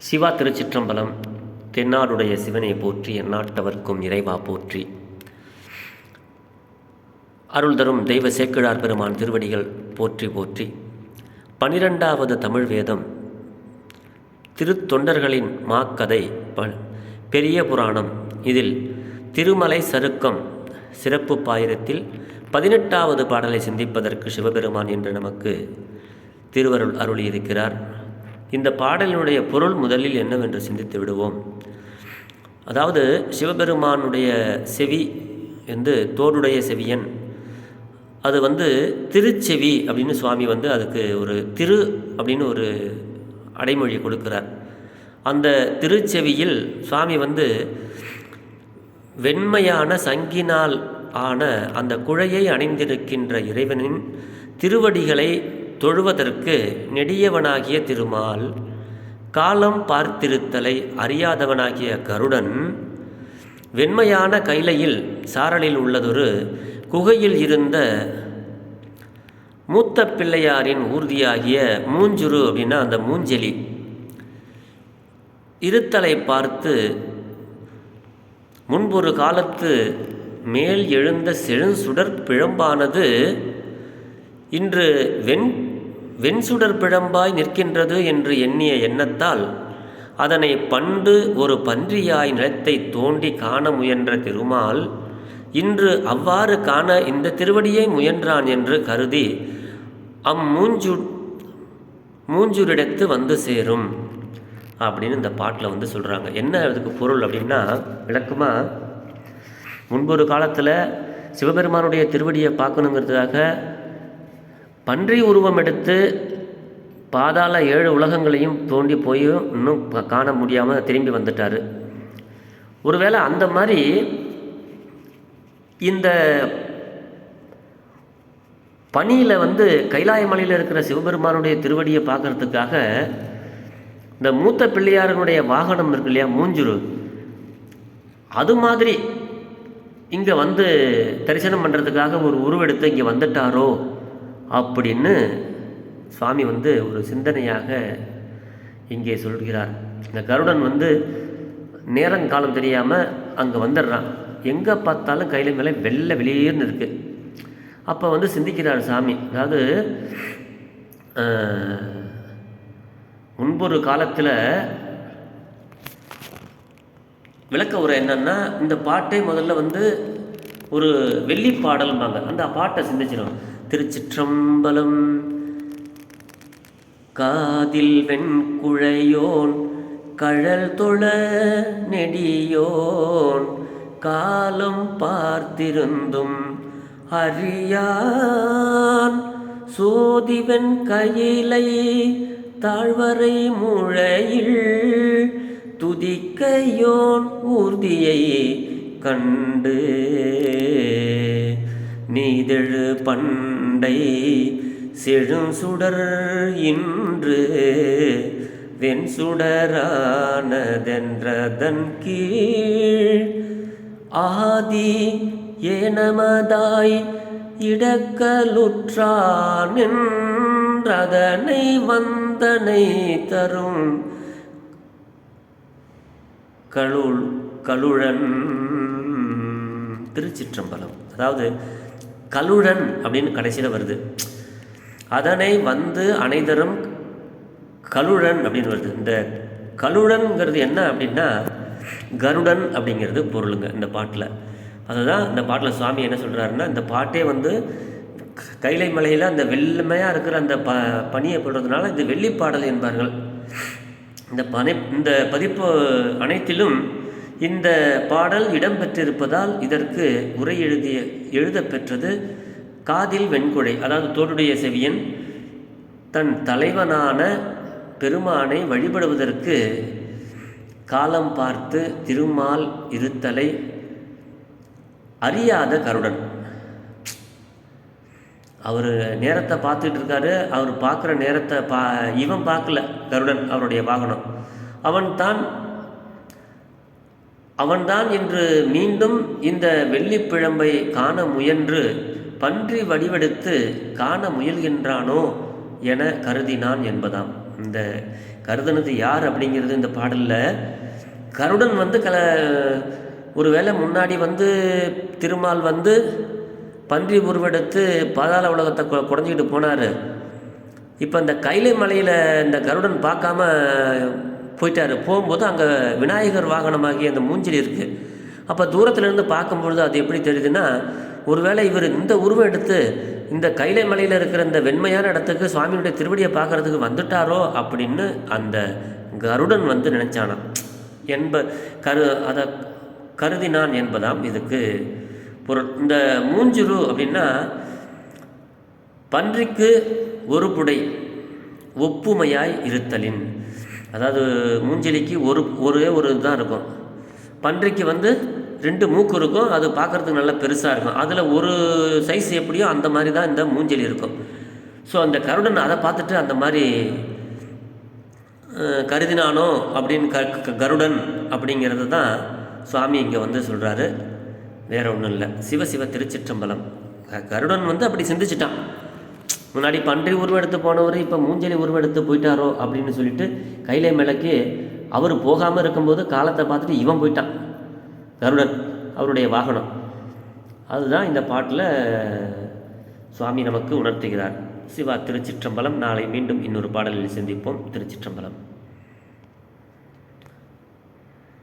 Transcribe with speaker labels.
Speaker 1: சிவா திருச்சிற்றம்பலம் தென்னாடுடைய சிவனை போற்றி எந்நாட்டவர்க்கும் இறைவா போற்றி. அருள் தரும் தெய்வ சேக்கிழார் பெருமான் திருவடிகள் போற்றி போற்றி. பனிரெண்டாவது தமிழ் வேதம் திருத்தொண்டர்களின் மாக்கதை ப பெரிய புராணம். இதில் திருமலை சருக்கம் சிறப்பு பாயிரத்தில் பதினெட்டாவது பாடலை சிந்திப்பதற்கு சிவபெருமான் என்று நமக்கு திருவருள் அருளியிருக்கிறார். இந்த பாடலினுடைய பொருள் முதலில் என்னவென்று சிந்தித்து விடுவோம். அதாவது சிவபெருமானுடைய செவி வந்து தோடுடைய செவியன். அது வந்து திருச்செவி அப்படின்னு சுவாமி வந்து அதுக்கு ஒரு திரு அப்படின்னு ஒரு அடைமொழி கொடுக்கிறார். அந்த திருச்செவியில் சுவாமி வந்து வெண்மையான சங்கினால் ஆன அந்த குழையை அணிந்திருக்கின்ற இறைவனின் திருவடிகளை தொழுவதற்கு நெடியவனாகிய திருமால் காலம் பார்த்திருத்தலை அறியாதவனாகிய கருடன் வெண்மையான கைலையில் சாரலில் உள்ளதொரு குகையில் இருந்த மூத்த பிள்ளையாரின் ஊர்தியாகிய மூஞ்சுரு அப்படின்னா அந்த மூஞ்செலி. இருத்தலை பார்த்து முன்பொரு காலத்து மேல் எழுந்த செழுஞ்சுடற் பிழம்பானது இன்று வெண் வெண்சுடர் பிழம்பாய் நிற்கின்றது என்று எண்ணிய எண்ணத்தால் அதனை பண்டு ஒரு பன்றியாய் நிலத்தை தோண்டி காண முயன்ற திருமால் இன்று அவ்வாறு காண இந்த திருவடியை முயன்றான் என்று கருதி அம்மூஞ்சு மூஞ்சூரிடத்து வந்து சேரும். அப்படின்னு இந்த பாட்டில் வந்து சொல்கிறாங்க என்ன அதுக்கு பொருள் அப்படின்னா விளக்கமாக முன்பொரு காலத்தில் சிவபெருமானுடைய திருவடியை பார்க்கணுங்கிறதுக்காக பன்றி உருவம் எடுத்து பாதாள ஏழு உலகங்களையும் தோண்டி போய் இன்னும் காண முடியாமல் திரும்பி வந்துட்டார். ஒருவேளை அந்த மாதிரி இந்த பனியில் வந்து கைலாய மலையில் இருக்கிற சிவபெருமானுடைய திருவடியை பார்க்கறதுக்காக இந்த மூத்த பிள்ளையாரனுடைய வாகனம் இருக்கு இல்லையா மூஞ்சுரு. அது மாதிரி இங்கே வந்து தரிசனம் பண்ணுறதுக்காக ஒரு உருவெடுத்து இங்கே வந்துட்டாரோ? அப்படின்னு சுவாமி வந்து ஒரு சிந்தனையாக இங்கே சொல்கிறார். இந்த கருடன் வந்து நேரங்காலம் தெரியாமல் அங்கே வந்துடுறான். எங்கே பார்த்தாலும் கையில் மேலே வெள்ளை வெளியேன்னு இருக்குது அப்போ வந்து சிந்திக்கிறார் சாமி. அதாவது முன்பொரு காலத்தில் விளக்க உரை என்னன்னா இந்த பாட்டே முதல்ல வந்து ஒரு வெள்ளி பாடல்பாங்க அந்த பாட்டை சிந்திச்சிடும் திருச்சிற்றம்பலம். காதில் வெண்குழையோன் கழல் தொழ நெடியோன் காலம் பார்த்திருந்தும் அறியான். சோதிவன் கையிலை தாழ்வரை முழையில் துதிக்கையோன் ஊர்தியை கண்டு நீதழு பண் கொண்டை செழும் சுடர் இன்று வெண் சுடரானதென்றதன் கீழ். ஆதி ஏனமதாய் இடக்கலுற்றானின்றதனை வந்தனை தரும் கழுள் கழுழன் திருச்சிற்றம்பலம். அதாவது கலுடன் அப்படின்னு கடைசியில் வருது. அதனை வந்து அனைதரும் கலுடன் அப்படின்னு வருது. இந்த கலுழன்கிறது என்ன அப்படின்னா கருடன் அப்படிங்கிறது பொருளுங்க இந்த பாட்டில். அதுதான் இந்த பாட்டில் சுவாமி என்ன சொல்கிறாருன்னா இந்த பாட்டே வந்து கைலை மலையில் அந்த வெள்ளமையாக இருக்கிற அந்த ப பனியை போடுறதுனால இந்த வெள்ளிப்பாடல் என்பார்கள். இந்த பனை இந்த பதிப்பு அனைத்திலும் இந்த பாடல் இடம்பெற்றிருப்பதால் இதற்கு உரை எழுதிய எழுத பெற்றது காதில் வெண்குழை அதாவது தோடுடைய செவியன். தன் தலைவனான பெருமானை வழிபடுவதற்கு காலம் பார்த்து திருமால் இருத்தலை அறியாத கருடன். அவர் நேரத்தை பார்த்துட்டு இருக்காரு. அவர் பார்க்குற நேரத்தை பா இவன் பார்க்கல கருடன் அவருடைய வாகனம். அவன் தான் அவன்தான் இன்று மீண்டும் இந்த வெள்ளிப்பிழம்பை காண முயன்று பன்றி வடிவெடுத்து காண முயல்கின்றானோ என கருதினான் என்பதாம். இந்த கருதுனது யார் அப்படிங்கிறது இந்த பாடலில் கருடன் வந்து கல ஒருவேளை முன்னாடி வந்து திருமால் வந்து பன்றி உருவெடுத்து பாதாள உலகத்தை குறைஞ்சிக்கிட்டு போனார். இப்போ இந்த கைலை மலையில் இந்த கருடன் பார்க்காம போயிட்டார். போகும்போது அங்கே விநாயகர் வாகனமாகிய அந்த மூஞ்சில் இருக்குது அப்போ தூரத்துலேருந்து பார்க்கும்பொழுது அது எப்படி தெரியுதுன்னா ஒருவேளை இவர் இந்த உருவம் எடுத்து இந்த கைலை மலையில் இருக்கிற இந்த வெண்மையான இடத்துக்கு சுவாமியுடைய திருவடியை பார்க்கறதுக்கு வந்துட்டாரோ அப்படின்னு அந்த கருடன் வந்து நினச்சானான் என்ப கரு அதை கருதினான் என்பதாம் இதுக்கு பொருள். இந்த மூஞ்சுரு அப்படின்னா பன்றிக்கு ஒரு புடை ஒப்புமையாய் இருத்தலின். அதாவது மூஞ்செலிக்கு ஒரு ஒரே ஒரு இதுதான் இருக்கும். பன்றிக்கு வந்து ரெண்டு மூக்கு இருக்கும் அது பார்க்குறதுக்கு நல்லா பெருசாக இருக்கும். அதில் ஒரு சைஸ் எப்படியோ அந்த மாதிரி தான் இந்த மூஞ்செலி இருக்கும். ஸோ அந்த கருடன் அதை பார்த்துட்டு அந்த மாதிரி கருதினானோ அப்படின்னு க க- கருடன் அப்படிங்கிறது தான் சுவாமி இங்கே வந்து சொல்கிறாரு வேற ஒன்றும் இல்லை. சிவசிவ திருச்சிற்றம்பலம். கருடன் வந்து அப்படி சிந்திச்சிட்டான். முன்னாடி பன்றி உருவெடுத்து போனவர் இப்போ மூஞ்சலி உருவெடுத்து போயிட்டாரோ அப்படின்னு சொல்லிட்டு கையிலே மேலக்கு அவர் போகாமல் இருக்கும்போது காலத்தை பார்த்துட்டு இவன் போயிட்டான். கருடன் அவருடைய வாகனம். அதுதான் இந்த பாட்டில் சுவாமி நமக்கு உணர்த்துகிறார். சிவா திருச்சிற்றம்பலம் நாளை மீண்டும் இன்னொரு பாடலில் சந்திப்போம். திருச்சிற்றம்பலம்.